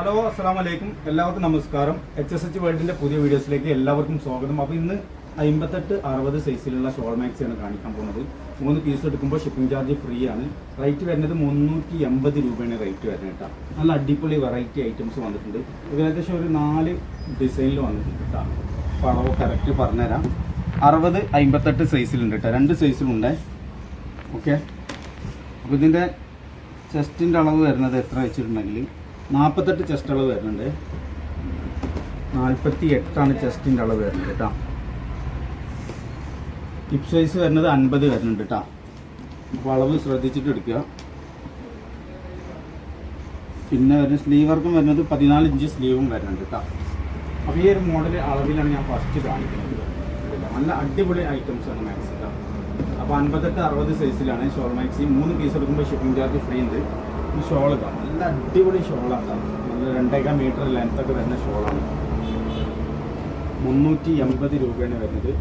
Hello അസ്സാം വലൈക്കും എല്ലാവർക്കും നമസ്കാരം. എച്ച് എസ് എച്ച് വേൾഡിന്റെ പുതിയ വീഡിയോസിലേക്ക് എല്ലാവർക്കും സ്വാഗതം. അപ്പോൾ ഇന്ന് അമ്പത്തെട്ട് അറുപത് സൈസിലുള്ള ഷോൾ മാക്സ് ആണ് കാണിക്കാൻ പോകുന്നത്. മൂന്ന് പീസ് എടുക്കുമ്പോൾ ഷിപ്പിംഗ് ചാർജ് ഫ്രീ ആണ്. റേറ്റ് വരുന്നത് മുന്നൂറ്റി എൺപത് രൂപയാണ് റേറ്റ് വരുന്നത് കേട്ടോ. നല്ല അടിപൊളി വെറൈറ്റി ഐറ്റംസ് വന്നിട്ടുണ്ട്. ഇത് ഏകദേശം ഒരു നാല് ഡിസൈനിൽ വന്നിട്ടുണ്ട് കേട്ടോ. അപ്പോൾ അളവ് കറക്റ്റ് പറഞ്ഞുതരാം. അറുപത് അമ്പത്തെട്ട് സൈസിലുണ്ട് കേട്ടോ. രണ്ട് സൈസിലുണ്ട് ഓക്കെ അപ്പോൾ ഇതിന്റെ ചെസ്റ്റിന്റെ അളവ് വരുന്നത് എത്ര വെച്ചിട്ടുണ്ടെങ്കിൽ നാൽപ്പത്തെട്ട് ചെസ്റ്റ് അളവ് വരുന്നുണ്ട്. നാൽപ്പത്തി എട്ടാണ് ചെസ്റ്റിന്റെ അളവ് വരുന്നത് കേട്ടോ ഹിപ്പ് സൈസ് വരുന്നത് അൻപത് വരുന്നുണ്ട് കേട്ടോ അപ്പോൾ അളവ് ശ്രദ്ധിച്ചിട്ട് എടുക്കുക. പിന്നെ വരുന്ന സ്ലീവ് വർക്കും വരുന്നത് പതിനാല് ഇഞ്ച് സ്ലീവും വരുന്നുണ്ട് കേട്ടോ അപ്പോൾ ഈ ഒരു മോഡൽ അളവിലാണ് ഞാൻ ഫസ്റ്റ് കാണിക്കുന്നത്. നല്ല അടിപൊളി ഐറ്റംസ് ആണ് മാക്സ് കേട്ടോ അപ്പോൾ അൻപത്തെട്ട് അറുപത് സൈസിലാണ് ഷോൾ മാക്സി മൂന്ന് പീസ് എടുക്കുമ്പോൾ ഷിപ്പിംഗ് ചാർജ് ഫ്രീ ഉണ്ട്. ഈ ഷോൾ നല്ല അടിപൊളി ഷോളാണ് നല്ല രണ്ടേകാൽ മീറ്റർ ലെങ്ത്തൊക്കെ വരുന്ന ഷോളാണ്. മുന്നൂറ്റി എൺപത് രൂപയാണ് വരുന്നത്.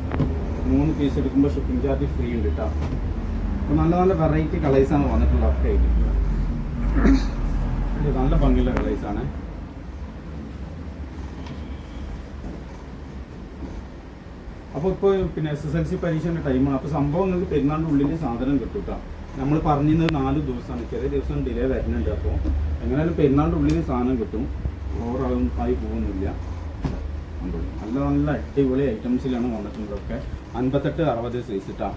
മൂന്ന് പീസ് എടുക്കുമ്പോൾ ഷിപ്പിംഗ് ചാർജ് ഫ്രീ ഉണ്ട് കേട്ടോ നല്ല നല്ല വെറൈറ്റി കളേഴ്സാണ് വന്നിട്ടുള്ളത് ഒക്കെ നല്ല ഭംഗിയുള്ള കളേഴ്സാണ് അപ്പോൾ ഇപ്പോൾ പിന്നെ എസ് എസ് എൽ സി പരീക്ഷേന്റെ ടൈമാണ് അപ്പോൾ സംഭവം നിങ്ങൾക്ക് പെരുന്നാളിന്റെ ഉള്ളിൽ സാധനം കിട്ടും കേട്ടോ നമ്മൾ പറഞ്ഞിരുന്നത് നാല് ദിവസമാണ്. ചെറിയ ദിവസം ഡിലേ വരുന്നുണ്ട് അപ്പോൾ എങ്ങനെയാലും പെരുന്നാളിന്റെ ഉള്ളിൽ സാധനം കിട്ടും. ഓവറാളും ആയി പോകുന്നില്ല. നല്ല നല്ല അടിപൊളി ഐറ്റംസിലാണ് വന്നിട്ടുള്ളതൊക്കെ അൻപത്തെട്ട് അറുപത് സൈസ് ഇട്ടാ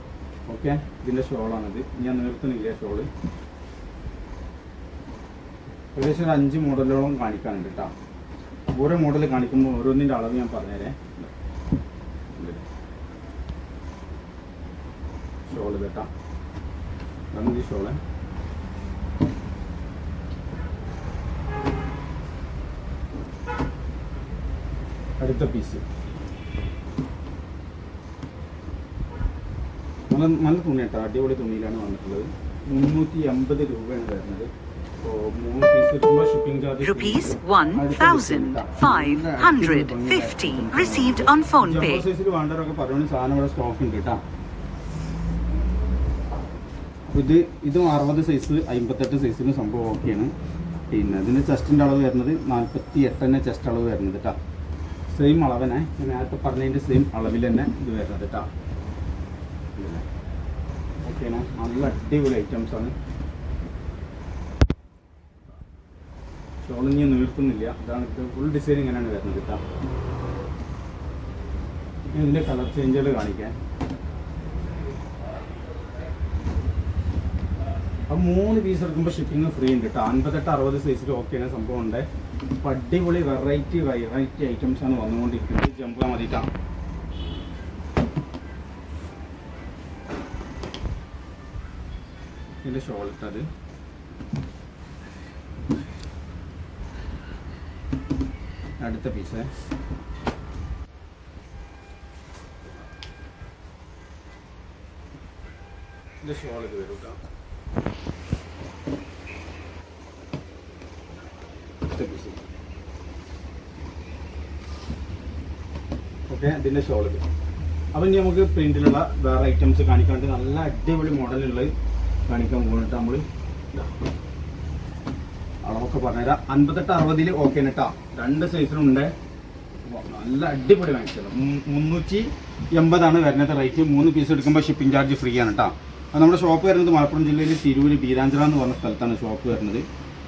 ഓക്കെ? ഇതിന്റെ ഷോളാണിത്. ഞാൻ നിർത്തുന്നില്ല ഷോൾ. ഏകദേശം ഒരു അഞ്ച് മോഡലോളം കാണിക്കാനുണ്ട് കേട്ടോ ഓരോ മോഡൽ കാണിക്കുമ്പോൾ ഓരോന്നിന്റെ അളവ് ഞാൻ പറഞ്ഞുതരേ ഷോൾ കേട്ടാ ഈ ഷോൾ അടുത്ത പീസ് നല്ല നല്ല തുണി കേട്ടോ അടിപൊളി തുണിയിലാണ് വന്നിട്ടുള്ളത്. മുന്നൂറ്റി എൺപത് രൂപയാണ് വരുന്നത്. Rupees 1,550 received on phone pay. സൈസിൽ വേണ്ടവരൊക്കെ പറയുന്നത് സാധനം ഇവിടെ സ്റ്റോക്ക് ഉണ്ട് കേട്ടോ ഇത് ഇതും അറുപത് സൈസ് അമ്പത്തെട്ട് സൈസിന് സംഭവം ഓക്കെയാണ് പിന്നെ അതിന്റെ ചെസ്റ്റിന്റെ അളവ് വരുന്നത് നാൽപ്പത്തി എട്ടന്നെ ചെസ്റ്റ് അളവ് വരുന്നത് കേട്ടോ സെയിം അളവനെ നേരത്തെ പറഞ്ഞതിന്റെ സെയിം അളവിൽ തന്നെ ഇത് വരുന്നത് കേട്ടോ ഓക്കെയാണ് നല്ല അടിപൊളി ഐറ്റംസ് ആണ്. ഷോളിഞ്ഞ് നീർത്തുന്നില്ല ഇതാണ് ഫുൾ ഡിസൈൻ ഇങ്ങനെയാണ് വരുന്നത് കേട്ടോ ഇതിന്റെ കളർ ചേഞ്ചുകൾ കാണിക്കാൻ അപ്പം മൂന്ന് പീസ് എടുക്കുമ്പോൾ ഷിപ്പിംഗ് ഫ്രീ ഉണ്ട് കേട്ടോ. അൻപത്തെട്ട് അറുപത് സൈസിൽ ആണ് സംഭവം ഉണ്ട്. അടിപൊളി വെറൈറ്റി വെറൈറ്റി ഐറ്റംസ് ആണ് വന്നുകൊണ്ടിരിക്കുന്നത്. ജമ്പ് മതിട്ടാ ഇതിന്റെ ഷോൾ ഇട്ടത്. അടുത്ത പീസ് ഇത് ഷോൾ ഇത് വരും കേട്ടോ അടുത്ത പീസ് ഓക്കെ ഇതിന്റെ ഷോൾ അപ്പം ഇനി നമുക്ക് പ്രിന്റിലുള്ള വേറെ ഐറ്റംസ് കാണിക്കാണ്ട് നല്ല അടിപൊളി മോഡലുള്ളത് കാണിക്കാൻ പോകുന്നുണ്ട് നമ്മൾ അളവൊക്കെ പറഞ്ഞുതരാം. അൻപത്തെട്ട് അറുപതിൽ ഓക്കെ കേട്ടോ രണ്ട് സൈസിലുണ്ട് നല്ല അടിപൊളി വാങ്ങിച്ചത് മുന്നൂറ്റി എൺപതാണ് വരുന്നത് റേറ്റ് മൂന്ന് പീസ് എടുക്കുമ്പോൾ ഷിപ്പിംഗ് ചാർജ് ഫ്രീ ആണ് കേട്ടോ അപ്പോൾ നമ്മുടെ ഷോപ്പ് വരുന്നത് മലപ്പുറം ജില്ലയിൽ തിരൂര് ബീരാഞ്ചിറ എന്ന് പറഞ്ഞ സ്ഥലത്താണ് ഷോപ്പ് വരുന്നത്.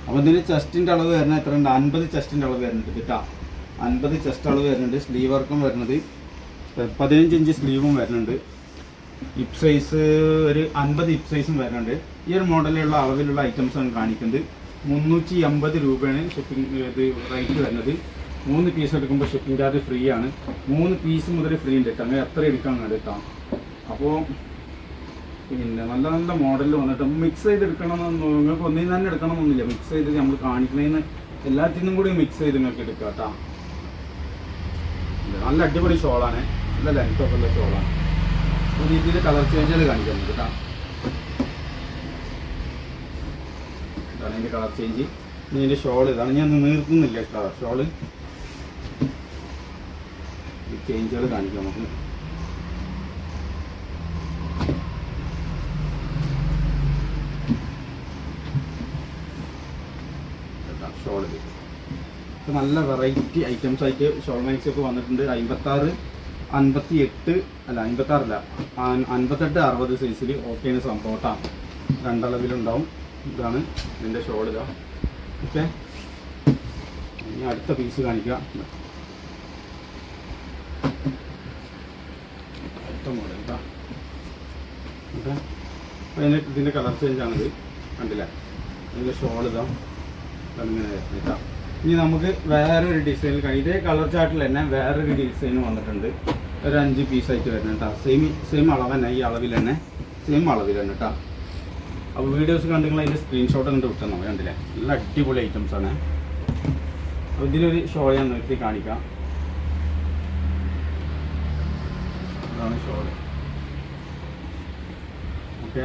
അപ്പോൾ ഇതിന് ചെസ്റ്റിന്റെ അളവ് വരുന്നത് എത്ര ഉണ്ട് അൻപത് ചെസ്റ്റിന്റെ അളവ് വരുന്നുണ്ട് കേട്ടോ അൻപത് ചെസ്റ്റ് അളവ് വരുന്നുണ്ട്. സ്ലീവ് വർക്കും വരുന്നത് പതിനഞ്ച് ഇഞ്ച് സ്ലീവും വരുന്നുണ്ട്. ഇപ് സൈസ് ഒരു അൻപത് ഇപ് സൈസും വരുന്നുണ്ട്. ഈ ഒരു മോഡലിലുള്ള അളവിലുള്ള ഐറ്റംസ് ആണ് കാണിക്കുന്നത്. മുന്നൂറ്റി എൺപത് രൂപയാണ് ഷിപ്പിംഗ് ഇത് റേറ്റ് വരുന്നത്. മൂന്ന് പീസ് എടുക്കുമ്പോൾ ഷിപ്പിംഗ് ചാർജ് ഫ്രീ ആണ്. മൂന്ന് പീസ് മുതൽ ഫ്രീ ഉണ്ട് കേട്ടോ. അങ്ങനെ എത്ര എടുക്കാൻ എടുക്കാം അപ്പോൾ പിന്നെ നല്ല നല്ല മോഡലിൽ വന്നിട്ട് മിക്സ് ചെയ്ത് എടുക്കണമെന്ന് നിങ്ങൾക്ക് ഒന്നിൽ തന്നെ എടുക്കണമെന്നൊന്നുമില്ല. മിക്സ് ചെയ്ത് നമ്മൾ കാണിക്കുന്നതിന് എല്ലാത്തിനും കൂടി മിക്സ് ചെയ്ത് നിങ്ങൾക്ക് എടുക്കാം കേട്ടോ. നല്ല അടിപൊളി ഷോളാണ്. നല്ല ലെങ്ത് ഒക്കെ ഉള്ള ഷോളാണ്. ഒരു രീതിയിൽ കളർ ചേഞ്ചുകൾ നമുക്ക് കേട്ടോ കളർ ചേഞ്ച് ഇതിന്റെ ഷോൾ ഇതാണ്. ഞാൻ നീർത്തുന്നില്ല കേട്ടോ ഷോൾ. ഈ ചേഞ്ചുകൾ കാണിക്കാം നമുക്ക്. ഷോൾ ഇപ്പൊ നല്ല വെറൈറ്റി ഐറ്റംസ് ആയിട്ട് ഷോൾ ഒക്കെ വന്നിട്ടുണ്ട്. അമ്പത്താറ് അൻപത്തി എട്ട് അല്ല അമ്പത്താറില്ല അൻപത്തെട്ട് അറുപത് സൈസിൽ ഓക്കെയാണ് സംഭവട്ടാണ് രണ്ടളവിലുണ്ടാവും. ഇതാണ് ഇതിന്റെ ഇതാ. ഓക്കെ ഇനി അടുത്ത പീസ് കാണിക്കുക അടുത്ത മോഡൽ കേട്ടോ ഓക്കെ അപ്പോൾ ഇതിന്റെ ഇതിന്റെ കളർ ചേഞ്ച് ആണിത്. കണ്ടില്ലേ? ഇതിന്റെ ഷോൾ ഇതാ. ഇങ്ങനെ കേട്ടോ ഇനി നമുക്ക് വേറൊരു ഡിസൈനിൽ കാണാം ഇതേ കളർ ചാർട്ടിൽ തന്നെ വേറൊരു ഡിസൈൻ വന്നിട്ടുണ്ട്. ഒരു അഞ്ച് പീസായിട്ട് വരുന്നത് കേട്ടോ സെയിം സെയിം അളവ് തന്നെ ഈ അളവിൽ തന്നെ. സെയിം അളവിൽ തന്നെ കേട്ടോ അപ്പോൾ വീഡിയോസ് കണ്ടെങ്കിൽ അതിന്റെ സ്ക്രീൻഷോട്ട് കണ്ട് വിട്ടെന്നോ കണ്ടില്ലേ നല്ല അടിപൊളി ഐറ്റംസ് ആണ്. അപ്പോൾ ഇതിലൊരു ഷോ ഞാൻ നിർത്തി കാണിക്കാം. അതാണ് ഷോൾ ഓക്കെ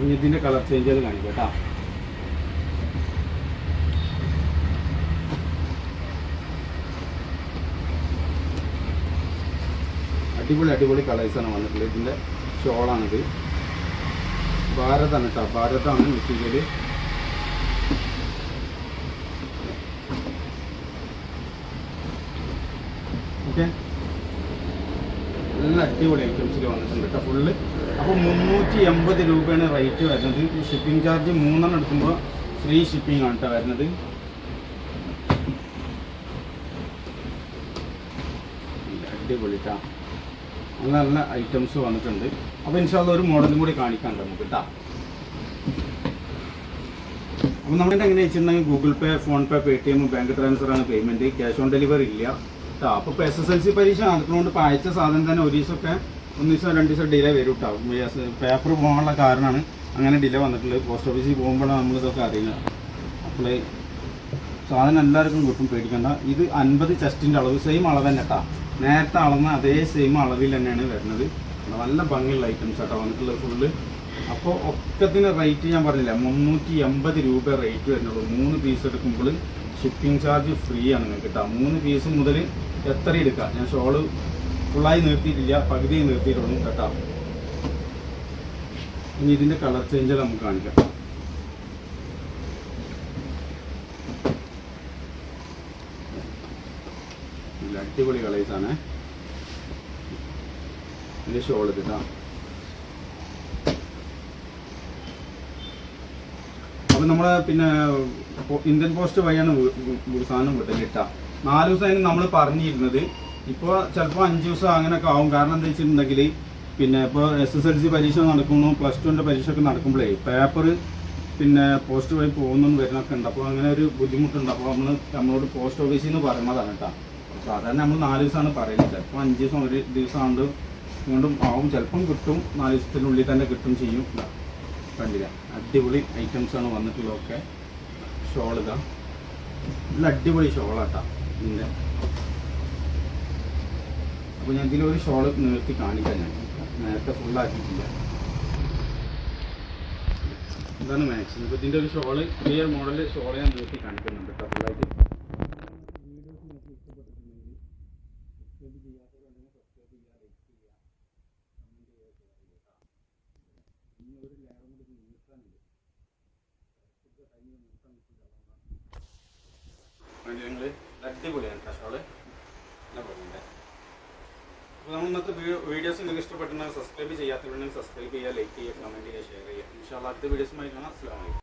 ഇനി ഇതിന്റെ കളർ ചേഞ്ച് ചെയ്ത് കാണിക്കാം കേട്ടോ അടിപൊളി അടിപൊളി കളേഴ്സാണ് വന്നിട്ടുള്ളത്. ഇതിന്റെ ഷോളാണിത്. ഭാരതാണ് കേട്ടോ ഭാരതാണ് മെറ്റീരിയൽ ഓക്കെ. നല്ല അടിപൊളി ഐറ്റംസിൽ വന്നിട്ടുണ്ട് കേട്ടോ ഫുള്ള് അപ്പോൾ മുന്നൂറ്റി എൺപത് രൂപയാണ് റേറ്റ് വരുന്നത്. ഷിപ്പിംഗ് ചാർജ് മൂന്നെണ്ണം എടുക്കുമ്പോൾ ഫ്രീ ഷിപ്പിംഗ് ആണ് കേട്ടോ വരുന്നത്. അടിപൊളി കേട്ടോ നല്ല നല്ല ഐറ്റംസ് വന്നിട്ടുണ്ട്. അപ്പോൾ ഇൻഷാല്ല ഒരു മോഡലും കൂടി കാണിക്കാണ്ട് നമുക്ക് കേട്ടോ അപ്പോൾ നമ്മുടെ എങ്ങനെ വെച്ചിട്ടുണ്ടെങ്കിൽ Google Pay PhonePe Paytm bank transfer ആണ് പേയ്മെന്റ് ക്യാഷ് ഓൺ ഡെലിവറി ഇല്ല. കേട്ടോ അപ്പോൾ ഇപ്പോൾ എസ് എസ് എൽ സി പരീക്ഷ നടക്കുന്നതുകൊണ്ട് ഇപ്പോൾ അയച്ച സാധനം തന്നെ ഒരു ദിവസമൊക്കെ ഒന്ന് ദിവസം രണ്ട് ദിവസം ഡിലേ വരും കേട്ടോ പേപ്പർ പോകാനുള്ള കാരണമാണ് അങ്ങനെ ഡിലേ വന്നിട്ടുള്ളത്. പോസ്റ്റ് ഓഫീസിൽ പോകുമ്പോഴാണ് നമ്മളിതൊക്കെ അറിയുന്നത്. അപ്പോൾ സാധനം എല്ലാവർക്കും കിട്ടും പേടിക്കണ്ട. ഇത് അൻപത് ചെസ്റ്റിന്റെ അളവ് സെയിം അളവ് തന്നെ കേട്ടോ നേരത്തെ അളന്ന അതേ സെയിം അളവിൽ തന്നെയാണ് വരുന്നത്. നല്ല ഭംഗിയുള്ള ഐറ്റംസ് കേട്ടോ വന്നിട്ടുള്ളത് ഫുള്ള് അപ്പോൾ ഒക്കത്തിന് റേറ്റ് ഞാൻ പറഞ്ഞില്ല മുന്നൂറ്റി എൺപത് രൂപ റേറ്റ് വരുന്നുള്ളൂ. മൂന്ന് പീസ് എടുക്കുമ്പോൾ ഷിപ്പിംഗ് ചാർജ് ഫ്രീ ആണ് നിങ്ങൾക്ക് കേട്ടോ മൂന്ന് പീസ് മുതൽ എത്ര എടുക്കാം ഞാൻ ഷോൾ ഫുള്ളായി നിർത്തിയിട്ടില്ല പകുതി നിർത്തിയിട്ടുള്ളൂ കേട്ടോ. ഇനി ഇതിന്റെ കളർ ചേഞ്ച് നമുക്ക് കാണിക്കാം നല്ല അടിപൊളി കളേഴ്സാണ് ഇതിന്റെ ഷോൾ എടുത്തിട്ടാ അപ്പം നമ്മൾ പിന്നെ ഇന്ത്യൻ പോസ്റ്റ് വഴിയാണ് സാധനം വിട്ടത് കിട്ടുക നാല് ദിവസമായിരുന്നു നമ്മൾ പറഞ്ഞിരുന്നത്. ഇപ്പോൾ ചിലപ്പോൾ അഞ്ച് ദിവസം അങ്ങനെയൊക്കെ ആവും. കാരണം എന്താ വെച്ചിട്ടുണ്ടെങ്കിൽ പിന്നെ ഇപ്പോൾ എസ് എസ് എൽ സി പരീക്ഷ നടക്കുന്നു. പ്ലസ് ടുവിന്റെ പരീക്ഷ ഒക്കെ നടക്കുമ്പോഴേ പേപ്പർ പിന്നെ പോസ്റ്റ് വഴി പോകുന്നു വരുന്നൊക്കെ ഉണ്ട്. അപ്പോൾ അങ്ങനെ ഒരു ബുദ്ധിമുട്ടുണ്ട്. അപ്പോൾ നമ്മൾ നമ്മളോട് പോസ്റ്റ് ഓഫീസിൽ നിന്ന് പറയുന്നതാണ് കേട്ടോ സാധാരണ നമ്മൾ നാല് ദിവസമാണ് പറയുന്നത് ചിലപ്പോൾ അഞ്ച് ദിവസം ഒരു ദിവസം കൊണ്ടും ആവും. ചിലപ്പം കിട്ടും. നാല് ദിവസത്തിനുള്ളിൽ തന്നെ കിട്ടും ചെയ്യും. കണ്ടില്ല? അടിപൊളി ഐറ്റംസ് ആണ് വന്നിട്ടുള്ളതൊക്കെ. ഷോൾ ഇതാ. നല്ല അടിപൊളി ഷോളാട്ടാ ഇതിന്റെ അപ്പോൾ ഞാൻ ഇതിലൊരു ഷോൾ നിർത്തി കാണിക്കാം ഞാൻ. നേരത്തെ ഫുള്ളാക്കിയിട്ടില്ല ഇതാണ് മാക്സിമം? ഇതിന്റെ ഒരു ഷോൾ ക്ലിയർ മോഡൽ ഷോൾ ഞാൻ നിർത്തി കാണിക്കുന്നുണ്ട്. കേട്ടോ ഫുള്ളായിട്ട് വീഡിയോസ് നിങ്ങൾക്ക് ഇഷ്ടപ്പെട്ടിട്ടുണ്ടെങ്കിൽ സബ്സ്ക്രൈബ് ചെയ്യാത്തവരുണ്ടെങ്കിൽ സബ്സ്ക്രൈബ് ചെയ്യുക ലൈക്ക് ചെയ്യുക കമന്റ് ചെയ്യുക ഷെയർ ചെയ്യുക കേട്ടോ ഇനി ഒരു ലെയറും കൂടി ഇത് നീക്കാനുണ്ട് കുറച്ച് ടൈമിൽ നീക്കാൻ കിട്ടില്ല അതുകൊണ്ടാണ് നിങ്ങൾ അടിപൊളിയാണ് കേട്ടോ ഷോൾ നല്ല പറഞ്ഞില്ലേ അപ്പോൾ നമ്മൾ ഇന്നത്തെ വീഡിയോസ് നിങ്ങൾക്ക് ഇഷ്ടപ്പെട്ടുണ്ടെങ്കിൽ സബ്സ്ക്രൈബ് ചെയ്യാത്തവരുണ്ടെങ്കിൽ സബ്സ്ക്രൈബ് ചെയ്യുക ലൈക്ക് ചെയ്യുക കമന്റ് ചെയ്യുക ഷെയർ ചെയ്യുക. ഇൻഷാല്ലാ അടുത്ത വീഡിയോസുമായി കാണാം. അസ്സാം വലൈക്കും